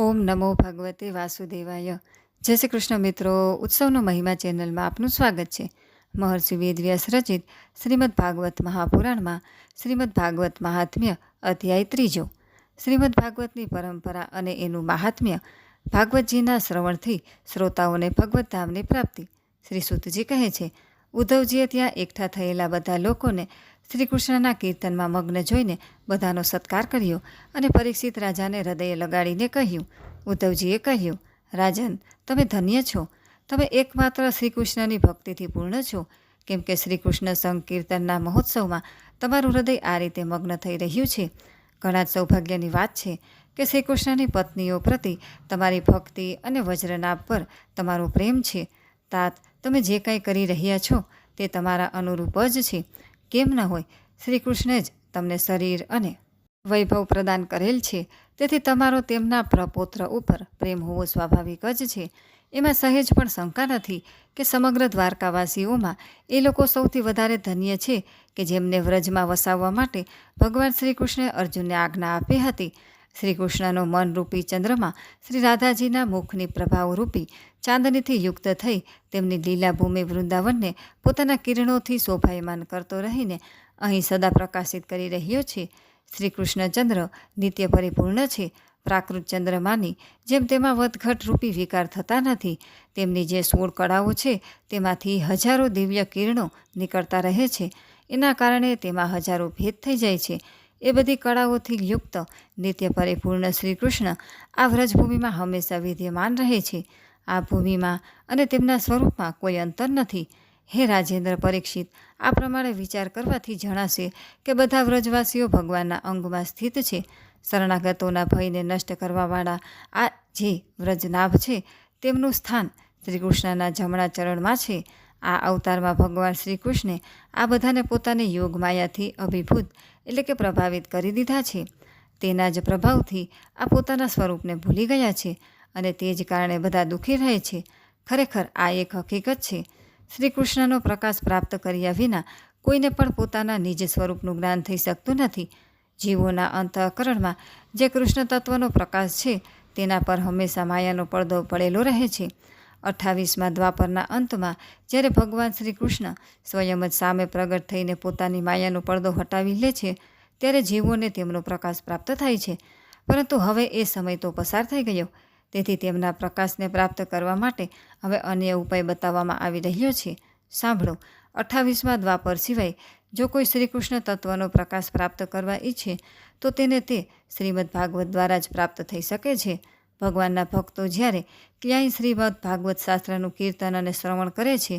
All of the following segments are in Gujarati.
ઓમ નમો ભગવતે વાસુદેવાય. જય શ્રી કૃષ્ણ મિત્રો, ઉત્સવનો મહિમા ચેનલમાં આપનું સ્વાગત છે. મહર્ષિ વેદવ્યાસ રચિત શ્રીમદ ભાગવત મહાપુરાણમાં શ્રીમદ ભાગવત મહાત્મ્ય અધ્યાય ત્રીજો. શ્રીમદ ભાગવતની પરંપરા અને એનું મહાત્મ્ય ભાગવતજીના શ્રવણથી શ્રોતાઓને ભગવત પ્રાપ્તિ. શ્રી સુતજી કહે છે ઉદ્ધવજીએ ત્યાં એકઠા થયેલા બધા લોકોને શ્રીકૃષ્ણના કીર્તનમાં મગ્ન જોઈને બધાનો સત્કાર કર્યો અને પરીક્ષિત રાજાને હૃદયે લગાડીને કહ્યું ઉદ્ધવજીએ કહ્યું, રાજન, તમે ધન્ય છો. તમે એકમાત્ર શ્રીકૃષ્ણની ભક્તિથી પૂર્ણ છો. કેમ કે શ્રીકૃષ્ણ સંકીર્તનના મહોત્સવમાં તમારું હૃદય આ રીતે મગ્ન થઈ રહ્યું છે. ઘણા જ સૌભાગ્યની વાત છે કે શ્રીકૃષ્ણની પત્નીઓ પ્રતિ તમારી ભક્તિ અને વજ્રનાભ પર તમારો પ્રેમ છે. તાત તમે જે કંઈ કરી રહ્યા છો તે તમારા અનુરૂપ જ છે. કેમ ન હોય? શ્રી કૃષ્ણે જ તમને શરીર અને વૈભવ પ્રદાન કરેલ છે. તેથી તમારો તેમના પ્રપોત્ર ઉપર પ્રેમ હોવો સ્વાભાવિક જ છે. એમાં સહેજ પણ શંકા નથી કે સમગ્ર દ્વારકાવાસીઓમાં એ લોકો સૌથી વધારે ધન્ય છે કે જેમને વ્રજમાં વસાવવા માટે ભગવાન શ્રી કૃષ્ણે અર્જુનને આજ્ઞા આપી હતી. શ્રી કૃષ્ણનો મનરૂપી ચંદ્રમાં શ્રી રાધાજીના મુખની પ્રભાવરૂપી ચાંદનીથી યુક્ત થઈ તેમની લીલાભૂમિ વૃંદાવનને પોતાના કિરણોથી શોભાયમાન કરતો રહીને અહીં સદા પ્રકાશિત કરી રહ્યો છે. શ્રી કૃષ્ણચંદ્ર નિત્ય પરિપૂર્ણ છે. પ્રાકૃત ચંદ્રમાની જેમ તેમાં વધઘટ રૂપી વિકાર થતા નથી. તેમની જે સોળ કળાઓ છે તેમાંથી હજારો દિવ્ય કિરણો નીકળતા રહે છે. એના કારણે તેમાં હજારો ભેદ થઈ જાય છે. એ બધી કળાઓથી યુક્ત નિત્ય પરિપૂર્ણ શ્રી કૃષ્ણ આ વ્રજભૂમિમાં હંમેશા વિદ્યમાન રહે છે. આ ભૂમિમાં અને તેમના સ્વરૂપમાં કોઈ અંતર નથી. હે રાજેન્દ્ર પરીક્ષિત, આ પ્રમાણે વિચાર કરવાથી જણાશે કે બધા વ્રજવાસીઓ ભગવાનના અંગમાં સ્થિત છે. શરણાગતોના ભયને નષ્ટ કરવાવાળા આ જે વ્રજનાભ છે, તેમનું સ્થાન શ્રી કૃષ્ણના જમણા ચરણમાં છે. આ અવતારમાં ભગવાન શ્રી કૃષ્ણે આ બધાને પોતાની યોગ માયાથી અભિભૂત એટલે કે પ્રભાવિત કરી દીધા છે. તેના જ પ્રભાવથી આ પોતાના સ્વરૂપને ભૂલી ગયા છે અને તે જ કારણે બધા દુઃખી રહે છે. ખરેખર આ એક હકીકત છે. શ્રી કૃષ્ણનો પ્રકાશ પ્રાપ્ત કર્યા વિના કોઈને પણ પોતાના નિજ સ્વરૂપનું જ્ઞાન થઈ શકતું નથી. જીવોના અંતઃકરણમાં જે કૃષ્ણ તત્વનો પ્રકાશ છે તેના પર હંમેશા માયાનો પડદો પડેલો રહે છે. અઠ્ઠાવીસમાં દ્વાપરના અંતમાં જ્યારે ભગવાન શ્રી કૃષ્ણ સ્વયં જ સામે પ્રગટ થઈને પોતાની માયાનો પડદો હટાવી લે છે, ત્યારે જીવોને તેમનો પ્રકાશ પ્રાપ્ત થાય છે. પરંતુ હવે એ સમય તો પસાર થઈ ગયો. તેથી તેમના પ્રકાશને પ્રાપ્ત કરવા માટે હવે અન્ય ઉપાય બતાવવામાં આવી રહ્યો છે. સાંભળો. અઠ્ઠાવીસમાં દ્વાપર સિવાય જો કોઈ શ્રીકૃષ્ણ તત્વનો પ્રકાશ પ્રાપ્ત કરવા ઈચ્છે, તો તેને તે શ્રીમદ ભાગવત દ્વારા જ પ્રાપ્ત થઈ શકે છે. ભગવાનના ભક્તો જ્યારે ક્યાંય શ્રીમદ ભાગવત શાસ્ત્રનું કીર્તન અને શ્રવણ કરે છે,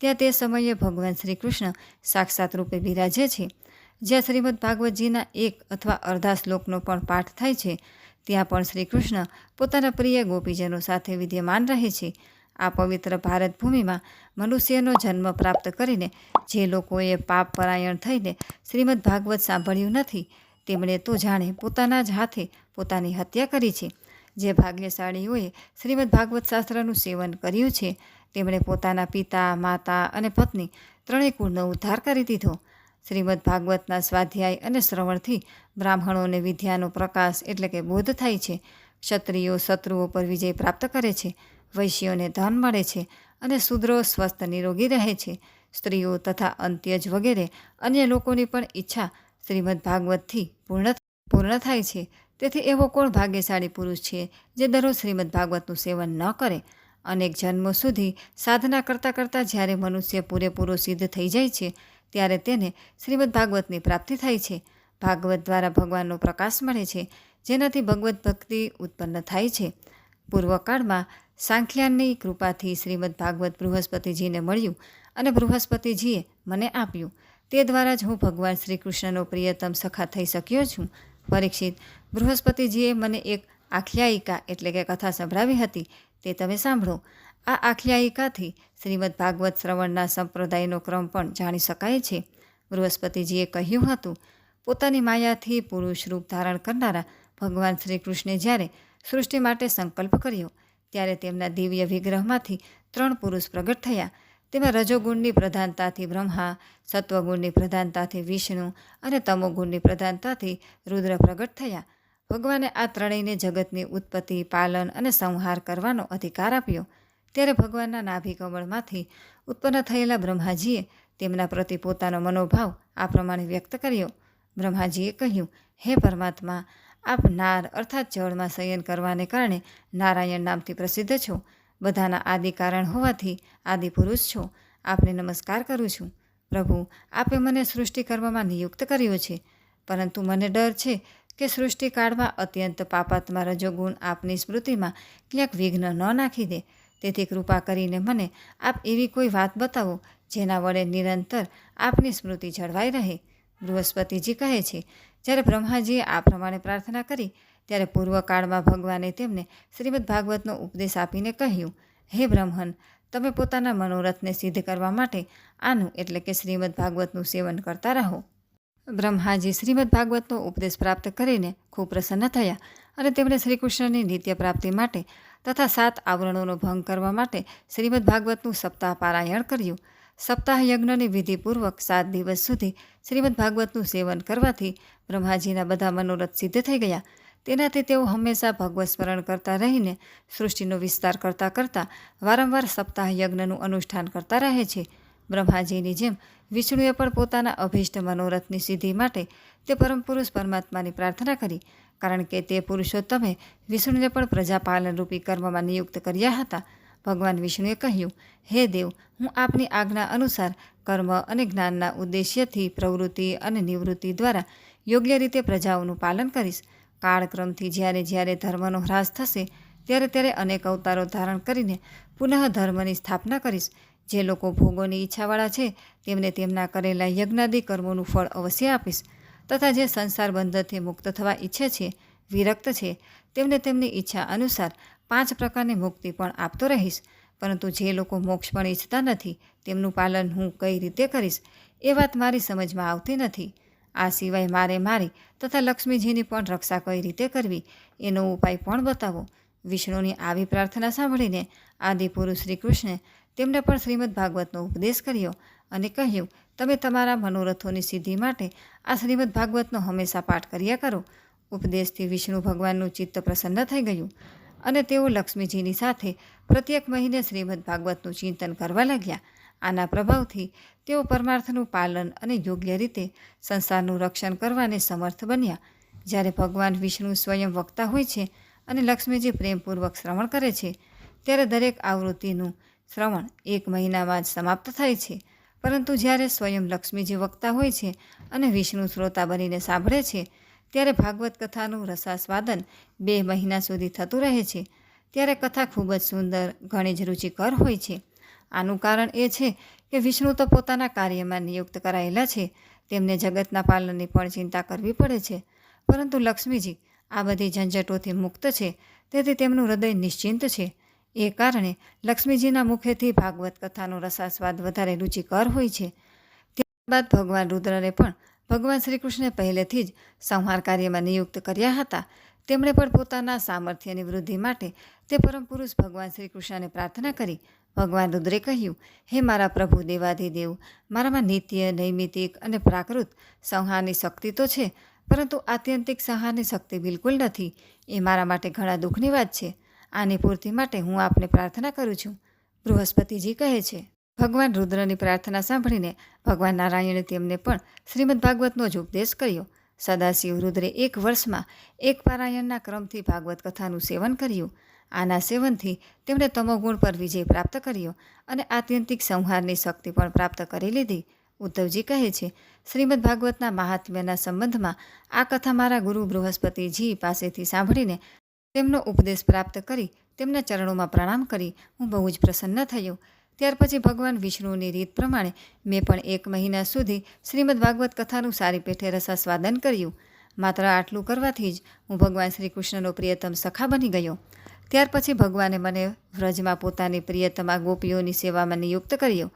ત્યાં તે સમયે ભગવાન શ્રી કૃષ્ણ સાક્ષાત રૂપે બિરાજે છે. જ્યાં શ્રીમદ ભાગવતજીના એક અથવા અર્ધા શ્લોકનો પણ પાઠ થાય છે, ત્યાં પણ શ્રી કૃષ્ણ પોતાના પ્રિય ગોપીજનો સાથે વિદ્યમાન રહે છે. આ પવિત્ર ભારત ભૂમિમાં મનુષ્યનો જન્મ પ્રાપ્ત કરીને જે લોકોએ પાપ પરાયણ થઈને શ્રીમદ ભાગવત સાંભળ્યું નથી, તેમણે તો જાણે પોતાના જ હાથે પોતાની હત્યા કરી છે. જે ભાગ્યશાળીઓએ શ્રીમદ ભાગવત શાસ્ત્રનું સેવન કર્યું છે. તેમણે પોતાના પિતા, માતા અને પત્ની ત્રણેય કુળનો ઉદ્ધાર કરી દીધો. શ્રીમદ ભાગવતના સ્વાધ્યાય અને શ્રવણથી બ્રાહ્મણોને વિદ્યાનો પ્રકાશ એટલે કે બોધ થાય છે. ક્ષત્રિયો શત્રુઓ પર વિજય પ્રાપ્ત કરે છે. વૈશ્યોને ધન મળે છે અને શુદ્રો સ્વસ્થ નિરોગી રહે છે. સ્ત્રીઓ તથા અંત્યજ વગેરે અન્ય લોકોની પણ ઈચ્છા શ્રીમદ ભાગવતથી પૂર્ણ પૂર્ણ થાય છે. તેથી એવો કોણ ભાગ્યશાળી પુરુષ છે જે દરરોજ શ્રીમદ ભાગવતનું સેવન ન કરે? અનેક જન્મો સુધી સાધના કરતાં કરતાં જ્યારે મનુષ્ય પૂરેપૂરો સિદ્ધ થઈ જાય છે, ત્યારે તેને શ્રીમદ ભાગવતની પ્રાપ્તિ થાય છે. ભાગવત દ્વારા ભગવાનનો પ્રકાશ મળે છે, જેનાથી ભગવત ભક્તિ ઉત્પન્ન થાય છે. પૂર્વકાળમાં સાંખ્યાનની કૃપાથી શ્રીમદ ભાગવત બૃહસ્પતિજીને મળ્યું અને બૃહસ્પતિજીએ મને આપ્યું. તે દ્વારા જ હું ભગવાન શ્રી કૃષ્ણનો પ્રિયતમ સખા થઈ શક્યો છું. પરીક્ષિત બૃહસ્પતિજીએ મને એક આખ્યાયિકા એટલે કે કથા સંભળાવી હતી, તે તમે સાંભળો. આ આખ્યાયિકાથી શ્રીમદ ભાગવત શ્રવણના સંપ્રદાયનો ક્રમ પણ જાણી શકાય છે. બૃહસ્પતિજીએ કહ્યું હતું, પોતાની માયાથી પુરુષ રૂપ ધારણ કરનારા ભગવાન શ્રી કૃષ્ણે જ્યારે સૃષ્ટિ માટે સંકલ્પ કર્યો, ત્યારે તેમના દિવ્ય વિગ્રહમાંથી ત્રણ પુરુષ પ્રગટ થયા. તેમાં રજોગુણની પ્રધાનતાથી બ્રહ્મા, સત્વગુણની પ્રધાનતાથી વિષ્ણુ અને તમોગુણની પ્રધાનતાથી રુદ્ર પ્રગટ થયા. ભગવાને આ ત્રણેયને જગતની ઉત્પત્તિ, પાલન અને સંહાર કરવાનો અધિકાર આપ્યો. ત્યારે ભગવાનના નાભિકમળમાંથી ઉત્પન્ન થયેલા બ્રહ્માજીએ તેમના પ્રતિ પોતાનો મનોભાવ આ પ્રમાણે વ્યક્ત કર્યો. બ્રહ્માજીએ કહ્યું, હે પરમાત્મા, આપ નાર અર્થાત જળમાં શયન કરવાને કારણે નારાયણ નામથી પ્રસિદ્ધ છો. બધાના આદિ કારણ હોવાથી આદિ પુરુષ છો. આપને નમસ્કાર કરું છું. પ્રભુ, આપે મને સૃષ્ટિ કરવામાં નિયુક્ત કર્યો છે. પરંતુ મને ડર છે કે સૃષ્ટિ કાળમાં અત્યંત પાપાત્મા રજોગુણ આપની સ્મૃતિમાં ક્યાંક વિઘ્ન ન નાખી દે. તેથી કૃપા કરીને મને આપ એવી કોઈ વાત બતાવો જેના વડે નિરંતર આપની સ્મૃતિ જળવાઈ રહે. બૃહસ્પતિજી કહે છે, જ્યારે બ્રહ્માજીએ આ પ્રમાણે પ્રાર્થના કરી, ત્યારે પૂર્વકાળમાં ભગવાને તેમને શ્રીમદ ભાગવતનો ઉપદેશ આપીને કહ્યું, હે બ્રહ્મન, તમે પોતાના મનોરથને સિદ્ધ કરવા માટે આનું એટલે કે શ્રીમદ ભાગવતનું સેવન કરતા રહો. બ્રહ્માજી શ્રીમદ ભાગવતનો ઉપદેશ પ્રાપ્ત કરીને ખૂબ પ્રસન્ન થયા અને તેમણે શ્રીકૃષ્ણની નિત્ય પ્રાપ્તિ માટે તથા સાત આવરણોનો ભંગ કરવા માટે શ્રીમદ ભાગવતનું સપ્તાહ પારાયણ કર્યું. સપ્તાહ યજ્ઞની વિધિપૂર્વક સાત દિવસ સુધી શ્રીમદ ભાગવતનું સેવન કરવાથી બ્રહ્માજીના બધા મનોરથ સિદ્ધ થઈ ગયા. તેનાથી તેઓ હંમેશા ભગવત સ્મરણ કરતા રહીને સૃષ્ટિનો વિસ્તાર કરતાં કરતાં વારંવાર સપ્તાહ યજ્ઞનું અનુષ્ઠાન કરતા રહે છે. બ્રહ્માજીની જેમ વિષ્ણુએ પણ પોતાના અભિષ્ટ મનોરથની સિદ્ધિ માટે તે પરમ પુરુષ પરમાત્માની પ્રાર્થના કરી, કારણ કે તે પુરુષોત્તમે વિષ્ણુને પણ પ્રજાપાલનરૂપી કર્મમાં નિયુક્ત કર્યા હતા. ભગવાન વિષ્ણુએ કહ્યું, હે દેવ, હું આપની આજ્ઞા અનુસાર કર્મ અને જ્ઞાનના ઉદ્દેશ્યથી પ્રવૃત્તિ અને નિવૃત્તિ દ્વારા યોગ્ય રીતે પ્રજાઓનું પાલન કરીશ. કાળક્રમથી જ્યારે જ્યારે ધર્મનો હ્રાસ થશે, ત્યારે ત્યારે અનેક અવતારો ધારણ કરીને પુનઃ ધર્મની સ્થાપના કરીશ. જે લોકો ભોગોની ઈચ્છાવાળા છે, તેમને તેમના કરેલા યજ્ઞાદિ કર્મોનું ફળ અવશ્ય આપીશ. તથા જે સંસાર બંધનથી મુક્ત થવા ઈચ્છે છે, વિરક્ત છે, તેમને તેમની ઈચ્છા અનુસાર પાંચ પ્રકારની મુક્તિ પણ આપતો રહીશ. પરંતુ જે લોકો મોક્ષ પણ ઈચ્છતા નથી, તેમનું પાલન હું કઈ રીતે કરીશ, એ વાત મારી સમજમાં આવતી નથી. આ સિવાય મારે મારી તથા લક્ષ્મીજીની પણ રક્ષા કઈ રીતે કરવી, એનો ઉપાય પણ બતાવો. વિષ્ણુની આવી પ્રાર્થના સાંભળીને આદિપુરુષ શ્રી તેમને પણ શ્રીમદ ભાગવતનો ઉપદેશ કર્યો અને કહ્યું, તમે તમારા મનોરથોની સિદ્ધિ માટે આ શ્રીમદ ભાગવતનો હંમેશા પાઠ કર્યા કરો. ઉપદેશથી વિષ્ણુ ભગવાનનું ચિત્ત પ્રસન્ન થઈ ગયું અને તેઓ લક્ષ્મીજીની સાથે પ્રત્યેક મહિને શ્રીમદ ભાગવતનું ચિંતન કરવા લાગ્યા. આના પ્રભાવથી તેઓ પરમાર્થનું પાલન અને યોગ્ય રીતે સંસારનું રક્ષણ કરવાને સમર્થ બન્યા. જ્યારે ભગવાન વિષ્ણુ સ્વયં વક્તા હોય છે અને લક્ષ્મીજી પ્રેમપૂર્વક શ્રવણ કરે છે, ત્યારે દરેક આવૃત્તિનું શ્રવણ એક મહિનામાં જ સમાપ્ત થાય છે. પરંતુ જ્યારે સ્વયં લક્ષ્મીજી વક્તા હોય છે અને વિષ્ણુ શ્રોતા બનીને સાંભળે છે, ત્યારે ભાગવત કથાનું રસાસ્વાદન બે મહિના સુધી થતું રહે છે. ત્યારે કથા ખૂબ જ સુંદર, ઘણી જ રુચિકર હોય છે. આનું કારણ એ છે કે વિષ્ણુ તો પોતાના કાર્યમાં નિયુક્ત કરાયેલા છે. તેમને જગતના પાલનની પણ ચિંતા કરવી પડે છે. પરંતુ લક્ષ્મીજી આ બધી ઝંઝટોથી મુક્ત છે. તેથી તેમનું હૃદય નિશ્ચિંત છે. એ કારણે લક્ષ્મીજીના મુખેથી ભાગવત કથાનો રસાસ્વાદ વધારે રુચિકર હોય છે. ત્યારબાદ ભગવાન રુદ્રને પણ ભગવાન શ્રી કૃષ્ણે પહેલેથી જ સંહાર કાર્યમાં નિયુક્ત કર્યા હતા. તેમણે પણ પોતાના સામર્થ્યની વૃદ્ધિ માટે તે પરમ પુરુષ ભગવાન શ્રી કૃષ્ણને પ્રાર્થના કરી. ભગવાન રુદ્રે કહ્યું, હે મારા પ્રભુ દેવાધિદેવ મારામાં નિત્ય, નૈમિતિક અને પ્રાકૃત સંહારની શક્તિ તો છે, પરંતુ આત્યંતિક સંહારની શક્તિ બિલકુલ નથી. એ મારા માટે ઘણા દુઃખની વાત છે. આની પૂર્તિ માટે હું આપને પ્રાર્થના કરું છું. બૃહસ્પતિજી કહે છે, ભગવાન રુદ્રની પ્રાર્થના સાંભળીને ભગવાન નારાયણે તેમને પણ શ્રીમદ ભાગવતનો જ ઉપદેશ કર્યો. સદાશિવ રુદ્રે એક વર્ષમાં એક પારાયણના ક્રમથી ભાગવત કથાનું સેવન કર્યું. આના સેવનથી તેમણે તમોગુણ પર વિજય પ્રાપ્ત કર્યો અને આત્યંતિક સંહારની શક્તિ પણ પ્રાપ્ત કરી લીધી. ઉદ્ધવજી કહે છે, શ્રીમદ ભાગવતના મહાત્મ્યના સંબંધમાં આ કથા મારા ગુરુ બૃહસ્પતિજી પાસેથી સાંભળીને તેમનો ઉપદેશ પ્રાપ્ત કરી, તેમના ચરણોમાં પ્રણામ કરી, હું બહુ જ પ્રસન્ન થયો. ત્યાર પછી ભગવાન વિષ્ણુની રીત પ્રમાણે મેં પણ એક મહિના સુધી શ્રીમદ ભાગવત કથાનું સારી પેઠે રસાસ્વાદન કર્યું. માત્ર આટલું કરવાથી જ હું ભગવાન શ્રી કૃષ્ણનો પ્રિયતમ સખા બની ગયો. ત્યાર પછી ભગવાને મને વ્રજમાં પોતાની પ્રિયતમા ગોપીઓની સેવામાં નિયુક્ત કર્યો.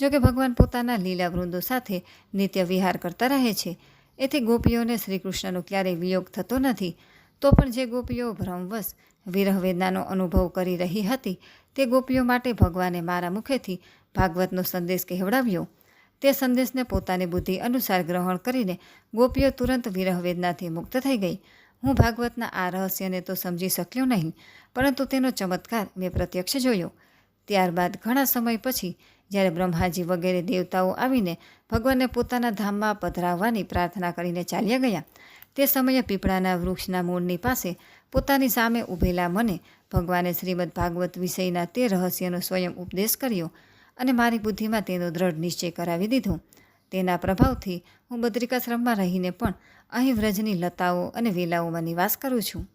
જોકે ભગવાન પોતાના લીલા વૃંદો સાથે નિત્ય વિહાર કરતા રહે છે. એથી ગોપીઓને શ્રી કૃષ્ણનો ક્યારેય વિયોગ થતો નથી. તો પણ જે ગોપીઓ ભ્રમવશ વિરહ વેદનાનો અનુભવ કરી રહી હતી, તે ગોપીઓ માટે ભગવાને મારા મુખેથી ભાગવતનો સંદેશ કહેવડાવ્યો. તે સંદેશને પોતાની બુદ્ધિ અનુસાર ગ્રહણ કરીને ગોપીઓ તુરંત વિરહ વેદનાથી મુક્ત થઈ ગઈ. હું ભાગવતના આ રહસ્યને તો સમજી શક્યો નહીં, પરંતુ તેનો ચમત્કાર મેં પ્રત્યક્ષ જોયો. ત્યારબાદ ઘણા સમય પછી, જ્યારે બ્રહ્માજી વગેરે દેવતાઓ આવીને ભગવાનને પોતાના ધામમાં પધરાવવાની પ્રાર્થના કરીને ચાલ્યા ગયા તે સમયે પીપળાના વૃક્ષના મૂળની પાસે પોતાની સામે ઊભેલા મને ભગવાને શ્રીમદ ભાગવત વિષયના તે રહસ્યનો સ્વયં ઉપદેશ કર્યો અને મારી બુદ્ધિમાં તેનો દ્રઢ નિશ્ચય કરાવી દીધો. તેના પ્રભાવથી હું બદ્રિકાશ્રમમાં રહીને પણ અહીં વ્રજની લતાઓ અને વેલાઓમાં નિવાસ કરું છું.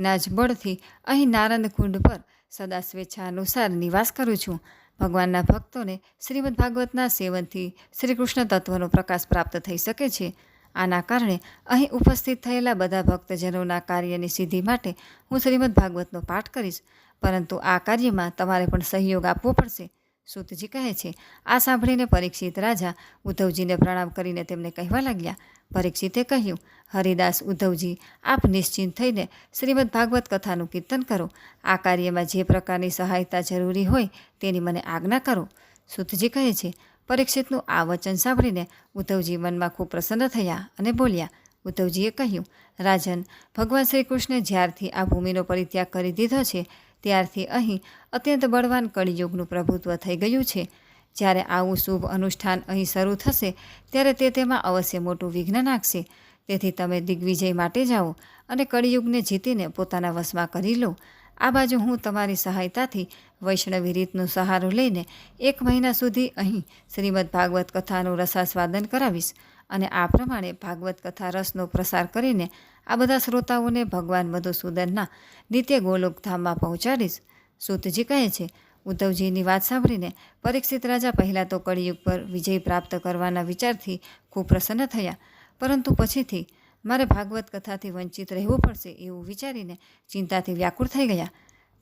ના જ બળથી અહીં નારંદ કુંડ પર સદા સ્વેચ્છા અનુસાર નિવાસ કરું છું. ભગવાનના ભક્તોને શ્રીમદ ભાગવતના સેવનથી શ્રી કૃષ્ણ તત્વનો પ્રકાશ પ્રાપ્ત થઈ શકે છે. આના કારણે અહીં ઉપસ્થિત થયેલા બધા ભક્તજનોના કાર્યની સિદ્ધિ માટે હું શ્રીમદ ભાગવતનો પાઠ કરીશ. પરંતુ આ કાર્યમાં તમારે પણ સહયોગ આપવો પડશે, સૂતજી કહે છે. આ સાંભળીને પરીક્ષિત રાજા ઉદ્ધવજીને પ્રણામ કરીને તેમને કહેવા લાગ્યા. પરીક્ષિતે કહ્યું, હરિદાસ ઉદ્ધવજી, આપ નિશ્ચિંત થઈને શ્રીમદ ભાગવત કથાનું કીર્તન કરો. આ કાર્યમાં જે પ્રકારની સહાયતા જરૂરી હોય તેની મને આજ્ઞા કરો. સૂતજી કહે છે પરીક્ષિતનું આ વચન સાંભળીને ઉદ્ધવજી મનમાં ખૂબ પ્રસન્ન થયા અને બોલ્યા, ઉદ્ધવજીએ કહ્યું, રાજન, ભગવાન શ્રી કૃષ્ણે જ્યારથી આ ભૂમિનો પરિત્યાગ કરી દીધો છે, ત્યારથી અહીં અત્યંત બળવાન કળિયુગનું પ્રભુત્વ થઈ ગયું છે. જ્યારે આવું શુભ અનુષ્ઠાન અહીં શરૂ થશે, ત્યારે તે તેમાં અવશ્ય મોટું વિઘ્ન નાખશે. તેથી તમે દિગ્વિજય માટે જાઓ અને કળિયુગને જીતીને પોતાના વશમાં કરી લો. આ બાજુ હું તમારી સહાયતાથી વૈષ્ણવી રીતનો સહારો લઈને એક મહિના સુધી અહીં શ્રીમદ ભાગવત કથાનું રસાસ્વાદન કરાવીશ અને આ પ્રમાણે ભાગવત કથા રસનો પ્રસાર કરીને આ બધા શ્રોતાઓને ભગવાન મધુસૂદનના નિત્ય ગોલોકધામમાં પહોંચાડીશ. સૂતજી કહે છે, ઉદ્ધવજીની વાત સાંભળીને પરીક્ષિત રાજા પહેલાં તો કળિયુગ પર વિજય પ્રાપ્ત કરવાના વિચારથી ખૂબ પ્રસન્ન થયા. પરંતુ પછીથી મારે ભાગવત કથાથી વંચિત રહેવું પડશે એવું વિચારીને ચિંતાથી વ્યાકુળ થઈ ગયા.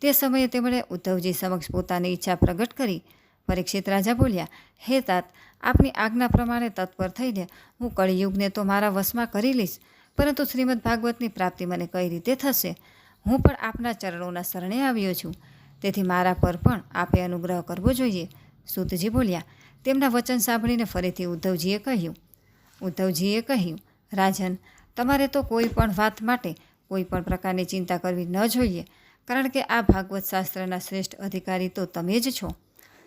તે સમયે તેમણે ઉદ્ધવજી સમક્ષ પોતાની ઈચ્છા પ્રગટ કરી. પરીક્ષિત રાજા બોલ્યા, હે તાત, આપની આજ્ઞા પ્રમાણે તત્પર થઈને હું કળિયુગને તો મારા વશમાં કરી લઈશ, પરંતુ શ્રીમદ ભાગવતની પ્રાપ્તિ મને કઈ રીતે થશે? હું પણ આપના ચરણોના શરણે આવ્યો છું. તેથી મારા પર પણ આપે અનુગ્રહ કરવો જોઈએ. સુતજી બોલ્યા, તેમના વચન સાંભળીને ફરીથી ઉદ્ધવજીએ કહ્યું. ઉદ્ધવજીએ કહ્યું, રાજન, તમારે તો કોઈ પણ વાત માટે કોઈ પણ પ્રકારની ચિંતા કરવી ન જોઈએ. કારણ કે આ ભાગવત શાસ્ત્રના શ્રેષ્ઠ અધિકારી તો તમે જ છો.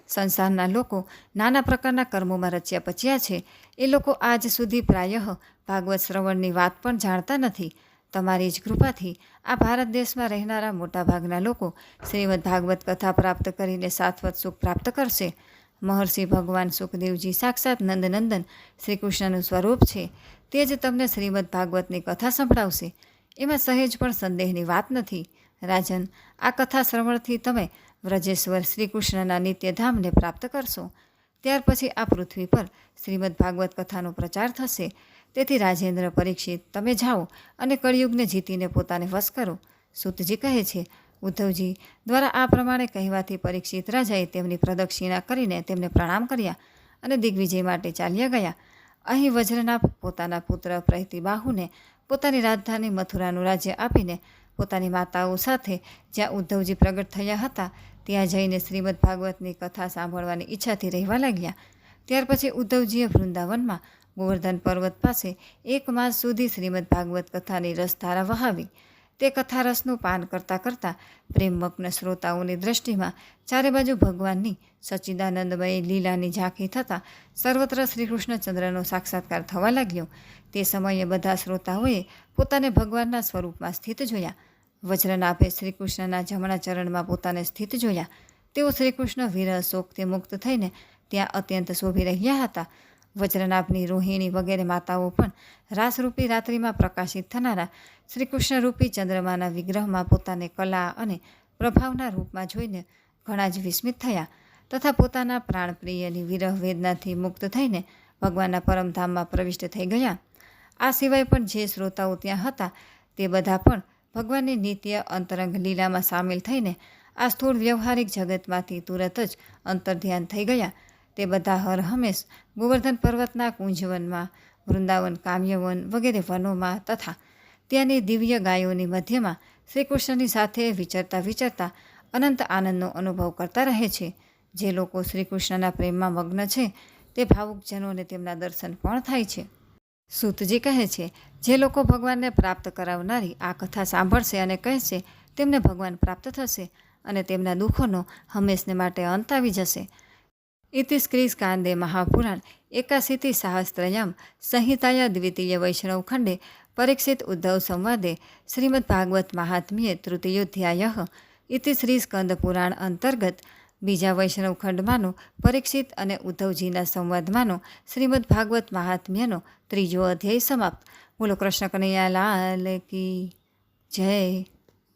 સંસારના લોકો નાના પ્રકારના કર્મોમાં રચ્યા પચ્યા છે. એ લોકો આજ સુધી પ્રાયઃ ભાગવત શ્રવણની વાત પણ જાણતા નથી. તમારી જ કૃપાથી આ ભારત દેશમાં રહેનારા મોટાભાગના લોકો શ્રીમદ ભાગવત કથા પ્રાપ્ત કરીને સાત્વત સુખ પ્રાપ્ત કરશે. મહર્ષિ ભગવાન સુખદેવજી સાક્ષાત નંદનંદન શ્રી કૃષ્ણનું સ્વરૂપ છે. તે જ તમને શ્રીમદ ભાગવતની કથા સંભળાવશે. એમાં સહેજ પણ સંદેહની વાત નથી. રાજન, આ કથા શ્રવણથી તમે વ્રજેશ્વર શ્રી કૃષ્ણના નિત્યધામને પ્રાપ્ત કરશો. ત્યાર પછી આ પૃથ્વી પર શ્રીમદ ભાગવત કથાનો પ્રચાર થશે. તેથી રાજેન્દ્ર પરીક્ષિત, તમે જાઓ અને કળિયુગને જીતીને પોતાને વશ કરો. સુતજી કહે છે, ઉદ્ધવજી દ્વારા આ પ્રમાણે કહેવાથી પરીક્ષિત રાજાએ તેમની પ્રદક્ષિણા કરીને તેમને પ્રણામ કર્યા અને દિગ્વિજય માટે ચાલ્યા ગયા. અહીં વજ્રનાભ પોતાના પુત્ર પ્રતિબાહુને પોતાની રાજધાની મથુરાનું રાજ્ય આપીને પોતાની માતાઓ સાથે જ્યાં ઉદ્ધવજી પ્રગટ થયા હતા, ત્યાં જઈને શ્રીમદ ભાગવતની કથા સાંભળવાની ઈચ્છાથી રહેવા લાગ્યા. ત્યાર પછી ઉદ્ધવજીએ વૃંદાવનમાં ગોવર્ધન પર્વત પાસે એક માસ સુધી શ્રીમદ ભાગવત કથાની રસધારા વહાવી. તે કથા રસનું પાન કરતાં કરતાં પ્રેમમગ્ન શ્રોતાઓની દૃષ્ટિમાં ચારે બાજુ ભગવાનની સચ્ચિદાનંદમય લીલાની ઝાંખી થતાં સર્વત્ર શ્રીકૃષ્ણચંદ્રનો સાક્ષાત્કાર થવા લાગ્યો. તે સમયે બધા શ્રોતાઓએ પોતાને ભગવાનના સ્વરૂપમાં સ્થિત જોયા. વજ્રનાભે શ્રીકૃષ્ણના જમણા ચરણમાં પોતાને સ્થિત જોયા. તેઓ શ્રીકૃષ્ણ વિરહ શોકથી મુક્ત થઈને ત્યાં અત્યંત શોભી રહ્યા હતા. વજ્રનાભની રોહિણી વગેરે માતાઓ પણ રાસરૂપી રાત્રિમાં પ્રકાશિત થનારા શ્રીકૃષ્ણ રૂપી ચંદ્રમાના વિગ્રહમાં પોતાને કલા અને પ્રભાવના રૂપમાં જોઈને ઘણા જ વિસ્મિત થયા તથા પોતાના પ્રાણપ્રિયની વિરહ વેદનાથી મુક્ત થઈને ભગવાનના પરમધામમાં પ્રવિષ્ટ થઈ ગયા. આ સિવાય પણ જે શ્રોતાઓ ત્યાં હતા તે બધા પણ ભગવાનની નિત્ય, અંતરંગ લીલામાં સામેલ થઈને આ સ્થૂળ વ્યવહારિક જગતમાંથી તુરત જ અંતર્ધ્યાન થઈ ગયા. તે બધા હર હંમેશ ગોવર્ધન પર્વતના કુંજવનમાં, વૃંદાવન કામ્યવન વગેરે વનોમાં તથા ત્યાંની દિવ્ય ગાયોની મધ્યમાં શ્રીકૃષ્ણની સાથે વિચરતા વિચરતા અનંત આનંદનો અનુભવ કરતા રહે છે. જે લોકો શ્રીકૃષ્ણના પ્રેમમાં મગ્ન છે, તે ભાવુકજનોને તેમના દર્શન પણ થાય છે. સૂતજી કહે છે, જે લોકો ભગવાનને પ્રાપ્ત કરાવનારી આ કથા સાંભળશે અને કહેશે, તેમને ભગવાન પ્રાપ્ત થશે અને તેમના દુઃખોનો હંમેશને માટે અંત આવી જશે. ઇતિ સ્ક્રીસ્કાંદે મહાપુરાણ એકાશીતિ સહસ્ત્રયમ, સંહિતાયા દ્વિતીય વૈષ્ણવ ખંડે, પરીક્ષિત ઉદ્ધવ સંવાદે, શ્રીમદ ભાગવત મહાત્મ્યે તૃતીયોધ્યાય ઇતિ શ્રી સ્કંદ પુરાણ અંતર્ગત બીજા વૈષ્ણવ ખંડમાંનો પરીક્ષિત અને ઉદ્ધવજીના સંવાદમાંનો શ્રીમદ ભાગવત મહાત્મ્યનો ત્રીજો અધ્યાય સમાપ્ત. બોલો કૃષ્ણ કનૈયા લાલ કી જય.